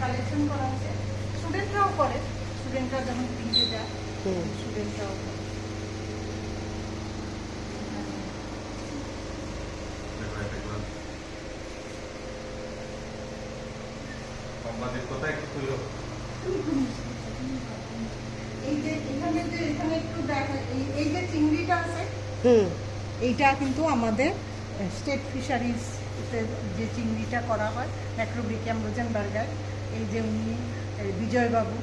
Collection করা স্টুডেন্টরাও করে। স্টুডেন্টরা স্টুডেন্টরাও করে। আমাদের এই যে এখানে যে এখানে একটু দেখা এই এই যে চিংড়িটা আছে হুম। এইটা কিন্তু আমাদের স্টেট ফিশারিজ যে চিংড়িটা করা হয় ম্যাক্রোব্রিকিয়াম রোজেনবার্গার এই যে উনি বিজয়বাবু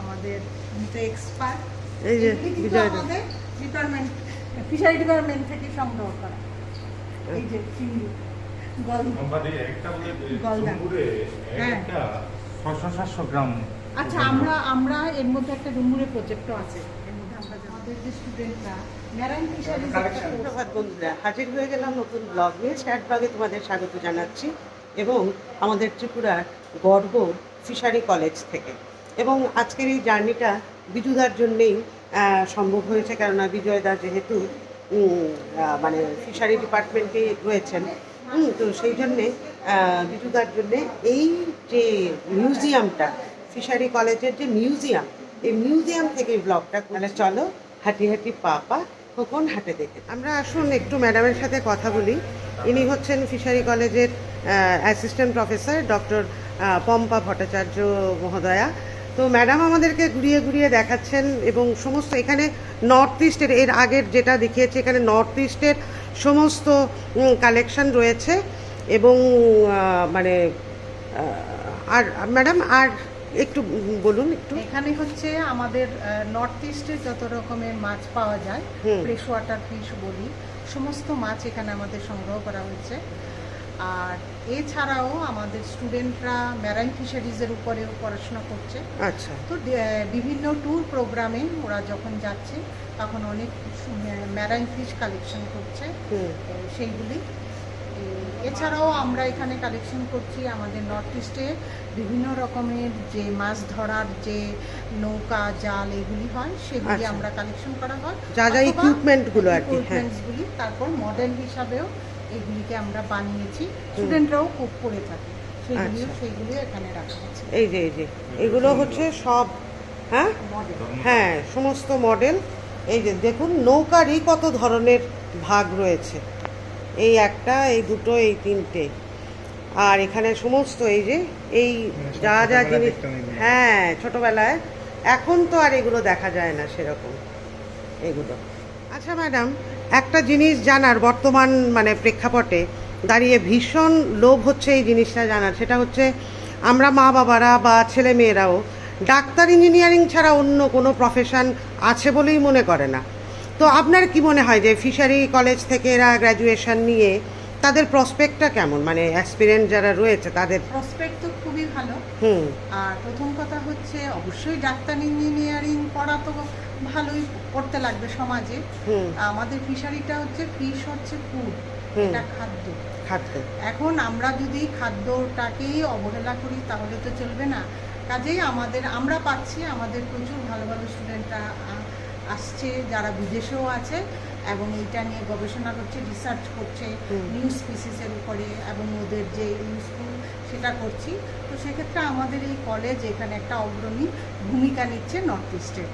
আমাদের উনি তো এক্সপার্ট এই যে আমাদের ডিপার্টমেন্ট ফিশারি ডিপার্টমেন্ট থেকে সংগ্রহ করা। এই যে চিংড়ি হ্যাঁ। আচ্ছা আমরা আমরা এর মধ্যে একটা ডুমুরে প্রজেক্টও আছে এর মধ্যে আমরা যে- আমাদের যে স্টুডেন্টরা ম্যারাইন ধন্যবাদ বন্ধুরা। হাজির হয়ে গেলাম নতুন ব্লগ নিয়ে। শ্যাটবাগে তোমাদের স্বাগত জানাচ্ছি। এবং আমাদের ত্রিপুরার গর্ব ফিশারি কলেজ থেকে। এবং আজকের এই জার্নিটা বিজুদার জন্যেই সম্ভব হয়েছে। কেননা বিজয়দা যেহেতু মানে ফিশারি ডিপার্টমেন্টে রয়েছেন। হুম, তো সেই জন্যে বিজুদার জন্যে এই যে মিউজিয়ামটা ফিশারি কলেজের যে মিউজিয়াম এই মিউজিয়াম থেকে ব্লগটা তাহলে চলো হাঁটি হাঁটি পা পা খোকন হাটে দেখে। আমরা আসুন একটু ম্যাডামের সাথে কথা বলি। ইনি হচ্ছেন ফিশারি কলেজের assistant professor doctor Pompa Bhattacharya মহোদয়া। তো ম্যাডাম আমাদেরকে ঘুরিয়ে ঘুরিয়ে দেখাচ্ছেন এবং সমস্ত এখানে নর্থ ইস্টের এর আগের যেটা দেখিয়েছে, এখানে নর্থ ইস্টের সমস্ত কালেকশন রয়েছে এবং মানে আর, ম্যাডাম, আর একটু বলুন একটু। এখানে হচ্ছে আমাদের নর্থ ইস্টে যত রকমের মাছ পাওয়া যায় ফ্রেশ ওয়াটার ফিশ বলি সমস্ত মাছ এখানে আমাদের সংগ্রহ করা হয়েছে। আর এছাড়াও আমাদের স্টুডেন্টরা ম্যারাইন ফিশারিজের উপরেও পড়াশোনা করছে। আচ্ছা। তো বিভিন্ন ট্যুর প্রোগ্রামে ওরা যখন যাচ্ছে তখন অনেক ম্যারাইন ফিশ কালেকশন করছে। সেইগুলি এছাড়াও আমরা এখানে কালেকশন করছি আমাদের নর্থ ইস্টে বিভিন্ন রকমের যে মাছ ধরার যে নৌকা জাল এগুলি হয় সেগুলি আচ্ছা। আমরা কালেকশন করা হয়। যা যা equipment আর কি, হ্যাঁ। equipmentsগুলি, তারপর মডেল হিসাবেও এগুলিকে আমরা বানিয়েছি। স্টুডেন্টরাও খুব করে থাকে সেগুলিও আচ্ছা। সেইগুলিও এখানে রাখা আছে। এই যে এই যে এগুলো হচ্ছে সব হ্যাঁ? হ্যাঁ সমস্ত মডেল এই যে দেখুন নৌকারই কত ধরনের ভাগ রয়েছে। এই একটা এই দুটো এই তিনটে। আর এখানে সমস্ত এই যে এই যা যা জিনিস হ্যাঁ ছোটবেলায়। এখন তো আর এগুলো দেখা যায় না সেরকম এগুলো। আচ্ছা ম্যাডাম একটা জিনিস জানার বর্তমান মানে প্রেক্ষাপটে দাঁড়িয়ে ভীষণ লোভ হচ্ছে এই জিনিসটা জানার সেটা হচ্ছে আমরা মা বাবারা বা ছেলে মেয়েরাও ডাক্তার ইঞ্জিনিয়ারিং ছাড়া অন্য কোনো প্রফেশন আছে বলেই মনে করে না। তো আপনার কি মনে হয় যে ফিশারি কলেজ থেকে এরা গ্র্যাজুয়েশন নিয়ে তাদের প্রসপেক্টটা কেমন? মানে অ্যাসপিরেন্ট যারা রয়েছে তাদের প্রসপেক্ট তো খুবই ভালো। হুম। আর প্রথম কথা হচ্ছে অবশ্যই ডাক্তার ইঞ্জিনিয়ারিং পড়া তো ভালোই করতে লাগবে সমাজে। আমাদের ফিশারিটা হচ্ছে ফিশ হচ্ছে ফুড। এটা খাদ্য। খাদ্য। এখন আমরা যদি খাদ্যটাকেই অবহেলা করি তাহলে তো চলবে না। কাজেই আমাদের আমরা পাচ্ছি আমাদের প্রচুর ভালো ভালো স্টুডেন্টরা আসছে যারা বিদেশেও আছে এবং এইটা নিয়ে গবেষণা করছে রিসার্চ করছে। নিউ স্পিসিসের উপরে এবং ওদের যে ইউজফুল সেটা করছি। তো সেক্ষেত্রে আমাদের এই কলেজ এখানে একটা অগ্রণী ভূমিকা নিচ্ছে নর্থ ইস্টের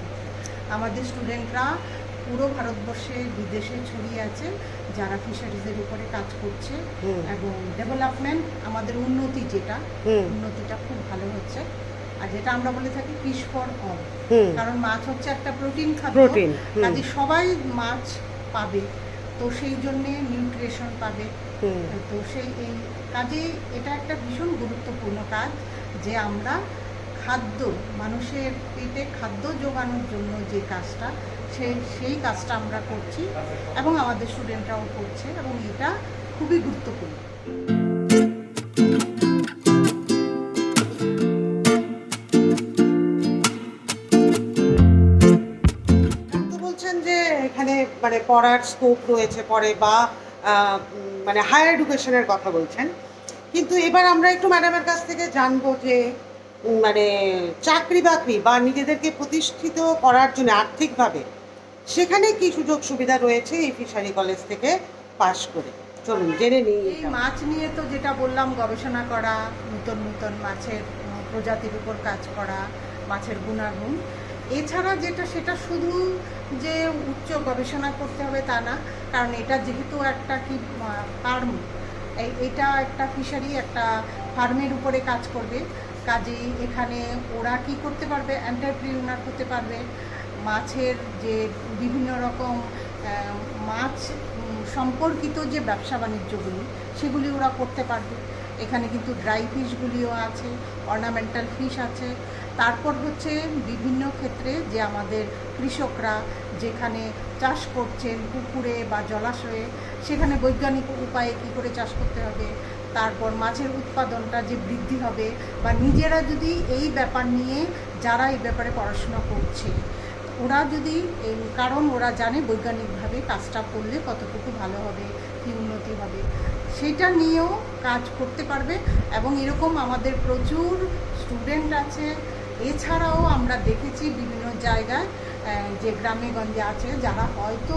আমাদের স্টুডেন্টরা পুরো ভারতবর্ষে বিদেশে ছড়িয়ে আছে যারা ফিশারিজের উপরে কাজ করছে এবং ডেভেলপমেন্ট আমাদের উন্নতি যেটা উন্নতিটা খুব ভালো হচ্ছে। আর যেটা আমরা বলে থাকি ফিশ ফর অল কারণ মাছ হচ্ছে একটা প্রোটিন খাদ্য। হুম। কাজে সবাই মাছ পাবে তো সেই জন্যে নিউট্রিশন পাবে। তো সেই এই কাজে এটা একটা ভীষণ গুরুত্বপূর্ণ কাজ যে আমরা খাদ্য মানুষের পেটে খাদ্য যোগানোর জন্য যে কাজটা সেই সেই কাজটা আমরা করছি এবং আমাদের স্টুডেন্টরাও করছে এবং এটা খুবই গুরুত্বপূর্ণ। মানে পড়ার স্কোপ রয়েছে পরে বা মানে হায়ার এডুকেশনের কথা বলছেন। কিন্তু এবার আমরা একটু ম্যাডামের কাছ থেকে জানব যে মানে চাকরি বাকরি বা নিজেদেরকে প্রতিষ্ঠিত করার জন্য আর্থিকভাবে সেখানে কি সুযোগ সুবিধা রয়েছে এই ফিশারি কলেজ থেকে পাশ করে? চলুন জেনে নিই এই মাছ নিয়ে তো যেটা বললাম গবেষণা করা নতুন নতুন মাছের প্রজাতির উপর কাজ করা মাছের গুণাগুণ। এছাড়া যেটা, সেটা শুধু যে উচ্চ গবেষণা করতে হবে তা না, কারণ এটা যেহেতু একটা কি ফার্ম এটা একটা ফিশারি, একটা ফার্মের উপরে কাজ করবে। কাজেই এখানে ওরা কি করতে পারবে? এন্টারপ্রিনার হতে পারবে। মাছের যে বিভিন্ন রকম মাছ সম্পর্কিত যে ব্যবসা বাণিজ্যগুলি, সেগুলি ওরা করতে পারবে। এখানে কিন্তু ড্রাই ফিশগুলিও আছে অর্নামেন্টাল ফিশ আছে। তারপর হচ্ছে বিভিন্ন ক্ষেত্রে যে আমাদের কৃষকরা যেখানে চাষ করছেন পুকুরে বা জলাশয়ে, সেখানে বৈজ্ঞানিক উপায়ে কী করে চাষ করতে হবে? তারপর মাছের উৎপাদনটা যে বৃদ্ধি হবে বা নিজেরা যদি এই ব্যাপার নিয়ে যারা এই ব্যাপারে পড়াশোনা করছে, ওরা যদি কারণ ওরা জানে বৈজ্ঞানিকভাবে কাজটা করলে কতটুকু ভালো হবে, কী উন্নতি হবে। সেটা নিয়েও কাজ করতে পারবে এবং এরকম আমাদের প্রচুর স্টুডেন্ট আছে। এছাড়াও আমরা দেখেছি বিভিন্ন জায়গায় যে গ্রামে গঞ্জে আছে, যারা হয়তো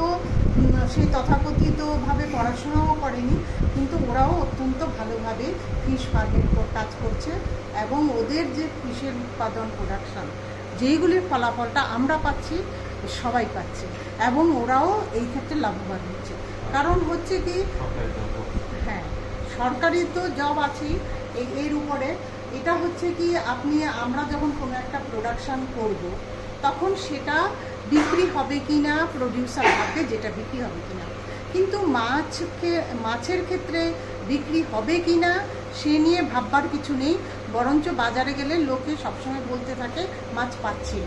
সে তথাকথিতভাবে পড়াশোনাও করেনি, কিন্তু ওরাও অত্যন্ত ভালোভাবে ফিশ ফার্মের উপর কাজ করছে এবং ওদের যে ফিশের উৎপাদন প্রোডাকশান যেইগুলির ফলাফলটা আমরা পাচ্ছি, সবাই পাচ্ছে এবং ওরাও এই ক্ষেত্রে লাভবান হচ্ছে। কারণ হচ্ছে কি সরকারি তো জব আছেই এই এর উপরে। এটা হচ্ছে কি আপনি আমরা যখন কোনো একটা প্রোডাকশন করব তখন সেটা বিক্রি হবে কি না প্রডিউসার ভাববে যেটা বিক্রি হবে কি না কিন্তু মাছকে মাছের ক্ষেত্রে বিক্রি হবে কি না সে নিয়ে ভাববার কিছু নেই বরঞ্চ বাজারে গেলে লোকে সবসময় বলতে থাকে মাছ পাচ্ছি।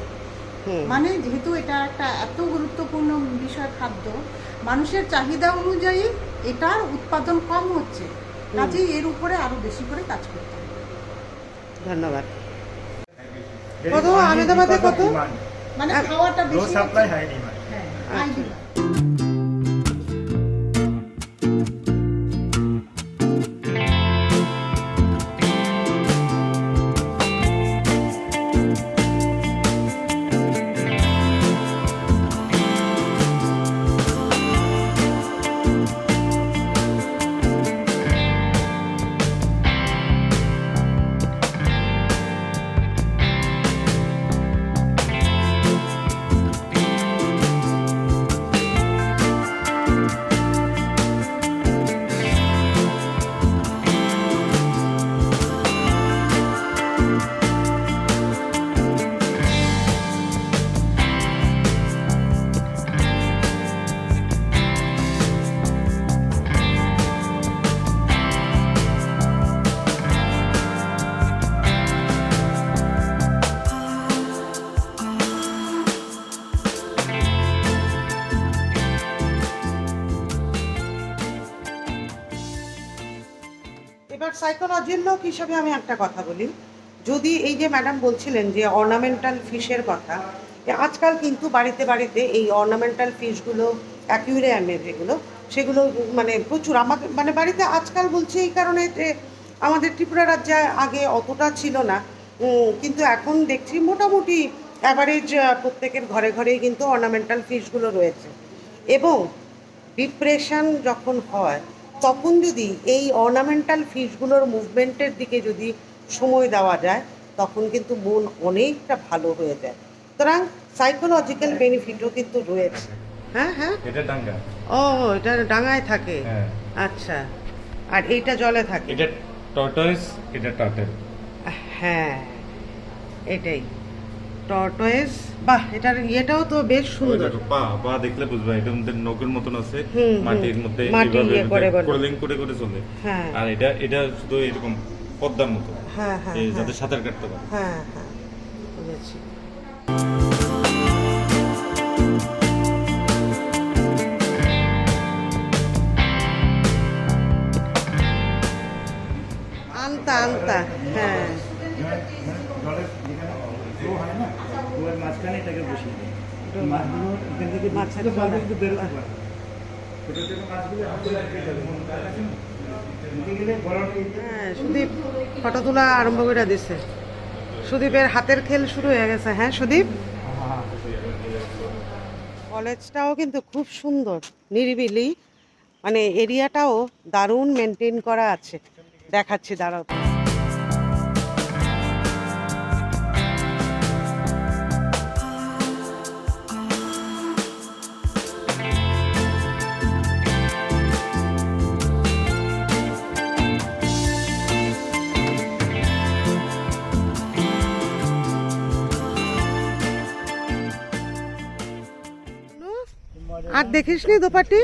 মানে যেহেতু এটা একটা এত গুরুত্বপূর্ণ বিষয় খাদ্য মানুষের চাহিদা অনুযায়ী এটার উৎপাদন কম হচ্ছে। কাজেই এর উপরে আরও বেশি করে কাজ করতে হবে। ধন্যবাদ। কত? is আহমেদাবাদে কত? মানে খাওয়াটা বেশি সাপ্লাই high demand. হ্যাঁ সাইকোলজির লোক হিসাবে আমি একটা কথা বলি। যদি এই যে ম্যাডাম বলছিলেন যে অর্নামেন্টাল ফিশের কথা আজকাল কিন্তু বাড়িতে বাড়িতে এই অর্নামেন্টাল ফিশগুলো অ্যাকুইরিয়ামের যেগুলো, সেগুলো মানে প্রচুর। আমাদের মানে বাড়িতে আজকাল বলছি এই কারণে যে আমাদের ত্রিপুরা রাজ্যে আগে অতটা ছিল না। কিন্তু এখন দেখছি মোটামুটি অ্যাভারেজ প্রত্যেকের ঘরে ঘরেই কিন্তু অর্নামেন্টাল ফিশগুলো রয়েছে। এবং ডিপ্রেশন যখন হয় তখন যদি এই অর্নামেন্টাল ফিশগুলোর মুভমেন্টের দিকে যদি সময় দেওয়া যায় তখন কিন্তু মন অনেকটা ভালো হয়ে যায়। সুতরাং সাইকোলজিক্যাল বেনিফিটও কিন্তু রয়েছে। হ্যাঁ হ্যাঁ? এটা ডাঙ্গা। ও এটা ডাঙায় থাকে? হ্যাঁ। আচ্ছা। আর এইটা জলে থাকে? এটা টর্টয়েস এটা টার্টেল হ্যাঁ এটাই। টর্টয়েস বাহ এটার ইয়েটাও তো বেশ সুন্দর। পা পা দেখলে বুঝবা এটা মধ্যে নখের মতন আছে। মাটির মধ্যে মাটি ইয়ে করে করে। করে চলে। হ্যাঁ। আর এটা এটা শুধু এরকম পদ্মার মতো। হ্যাঁ হ্যাঁ হ্যাঁ। যাতে সাঁতার কাটতে পারে। হ্যাঁ হ্যাঁ বুঝেছি। হ্যাঁ সুদীপ ফটো তোলা আরম্ভ করে দিছে। সুদীপের হাতের খেল শুরু হয়ে গেছে হ্যাঁ সুদীপ? কলেজটাও কিন্তু খুব সুন্দর নিরিবিলি। মানে এরিয়াটাও দারুণ মেনটেন করা আছে। দেখাচ্ছি দাঁড়াও। দেখিসনি দোপাটি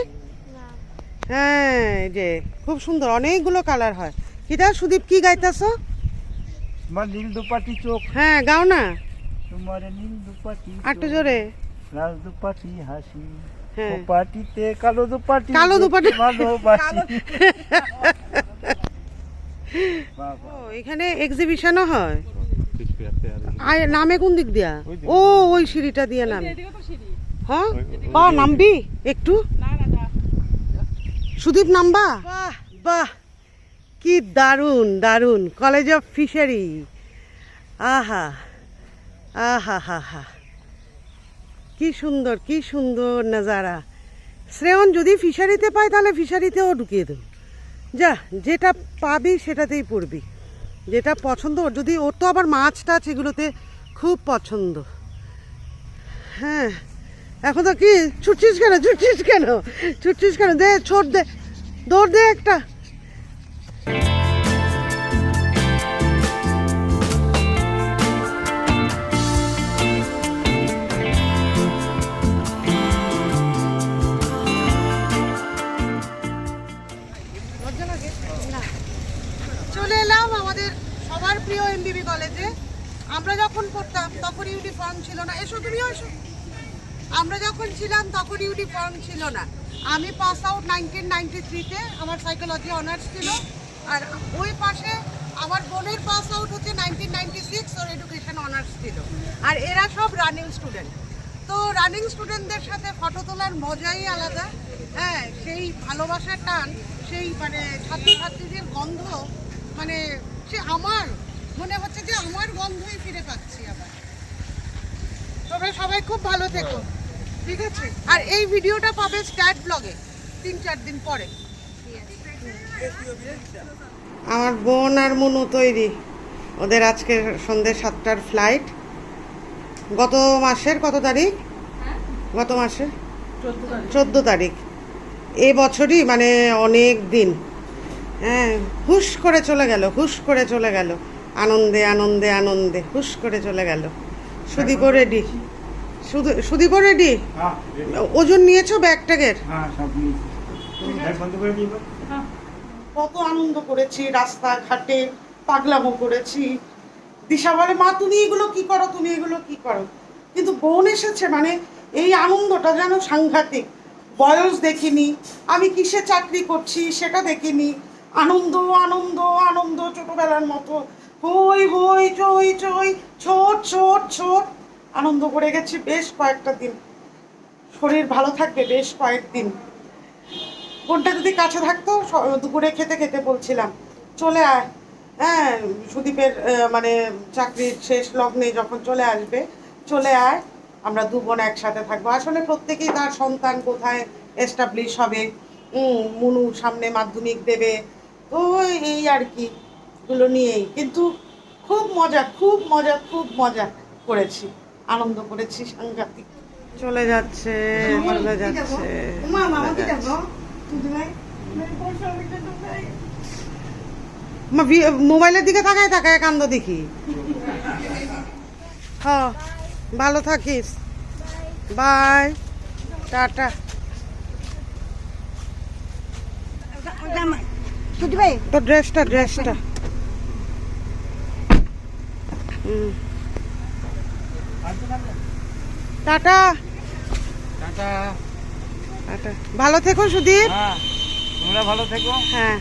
হ্যাঁ এই যে খুব সুন্দর অনেকগুলো কালার হয়। কিটা সুদীপ কি গাইতেছ? তোমার নীল দুপাটি চোখ। হ্যাঁ গাও না। তোমার নীল দুপাটি একটু জোরে। লাল দুপাটি হাসি। হ্যাঁ। দুপাটিতে কালো দুপাটি কালো দুপাটি। ভালোবাসি। বাবা। ও এখানে এক্সিবিশনও হয়। নামে কোন দিক দিয়া? ও ওই সিঁড়িটা দিয়ে নামে। হ্যাঁ? বা নামবি? একটু? সুদীপ নামবা? বাহ বাহ। কি দারুণ দারুণ। কলেজ অফ ফিশারি আহা আহা হা হা। কি সুন্দর কি সুন্দর নাজারা। শ্রেয়ন যদি ফিশারিতে পায় তাহলে ফিশারিতেও ঢুকিয়ে দেব। যা যেটা পাবি সেটাতেই পড়বি। যেটা পছন্দ ওর যদি ওর তো আবার মাছ টাছ এগুলোতে খুব পছন্দ। হ্যাঁ। এখন তো কি, ছুটছিস কেন ছুটছিস কেন? ছুটছিস কেন? দে, ছোট দে, দৌড় দে একটা। চলে এলাম আমাদের সবার প্রিয় এমবিবি কলেজে আমরা যখন পড়তাম, তখন ইউনিফর্ম ছিল না। এসো, তুমিও এসো। আমরা যখন ছিলাম তখন ইউনিফর্ম ছিল না। আমি পাস আউট নাইনটিন নাইনটি থ্রিতে আমার সাইকোলজি অনার্স ছিল। আর ওই পাশে আমার বোনের পাস আউট হচ্ছে নাইনটিন নাইনটি সিক্স ওর এডুকেশন অনার্স ছিল। আর এরা সব রানিং স্টুডেন্ট তো রানিং স্টুডেন্টদের সাথে ফটো তোলার মজাই আলাদা। হ্যাঁ সেই ভালোবাসার টান, সেই মানে ছাত্রছাত্রীদের গন্ধ মানে সে আমার, মনে হচ্ছে যে আমার গন্ধই ফিরে পাচ্ছি আবার। তোমরা সবাই খুব ভালো থেকো। ঠিক আছে? আর এই ভিডিওটা পাবে স্ট্যাট ব্লগে, তিন চার দিন পরে। আমার বোন আর মনু তৈরি। ওদের আজকে সন্ধ্যে সাতটার ফ্লাইট গত মাসের কত তারিখ? গত মাসের? চোদ্দ তারিখ। এ বছরই মানে অনেক দিন। হ্যাঁ হুশ করে চলে গেল, হুশ করে চলে গেল। আনন্দে আনন্দে আনন্দে, হুশ করে চলে গেল। সুদীপও রেডি শুধু সুদীপও রেডি? হ্যাঁ ওজন নিয়েছো ব্যাগ ট্যাগের হ্যাঁ সব নিয়েছি। ব্যাগ বন্ধ করে দিই কত আনন্দ করেছি রাস্তাঘাটে পাগলামো করেছি। দিশা বলে মা তুমি এগুলো কি করো? তুমি এগুলো কি করো? কিন্তু বোন এসেছে মানে এই আনন্দটা যেন সাংঘাতিক। বয়স দেখিনি আমি কিসে চাকরি করছি সেটা দেখিনি। আনন্দ আনন্দ আনন্দ ছোটবেলার মতো। হই হই চই চই ছোট ছোট ছোট। আনন্দ করে গেছি বেশ কয়েকটা দিন। শরীর ভালো থাকবে বেশ কয়েকদিন। বোনটা যদি কাছে থাকতো দুপুরে খেতে খেতে বলছিলাম, চলে আয়। হ্যাঁ সুদীপের মানে চাকরির শেষ লগ্নে যখন চলে আসবে, চলে আয়, আমরা দু বোন একসাথে থাকব। আসলে প্রত্যেকেই তার সন্তান কোথায় এস্টাবলিশ হবে মুনু সামনে মাধ্যমিক দেবে, তো এই আর কি গুলো নিয়েই। কিন্তু খুব মজা খুব মজা খুব মজা করেছি। আনন্দ করেছি সাংঘাতিক। চলে যাচ্ছে চলে যাচ্ছে। মোবাইলের দিকে তাকায় তাকায় কান্দ দেখি। হ ভালো থাকিস। Bye tata. তো ড্রেসটা ড্রেসটা হুম। টাটা। টাটা। টাটা। ভালো থেকো সুদীপ হ্যাঁ তোমরা ভালো থেকো। হ্যাঁ।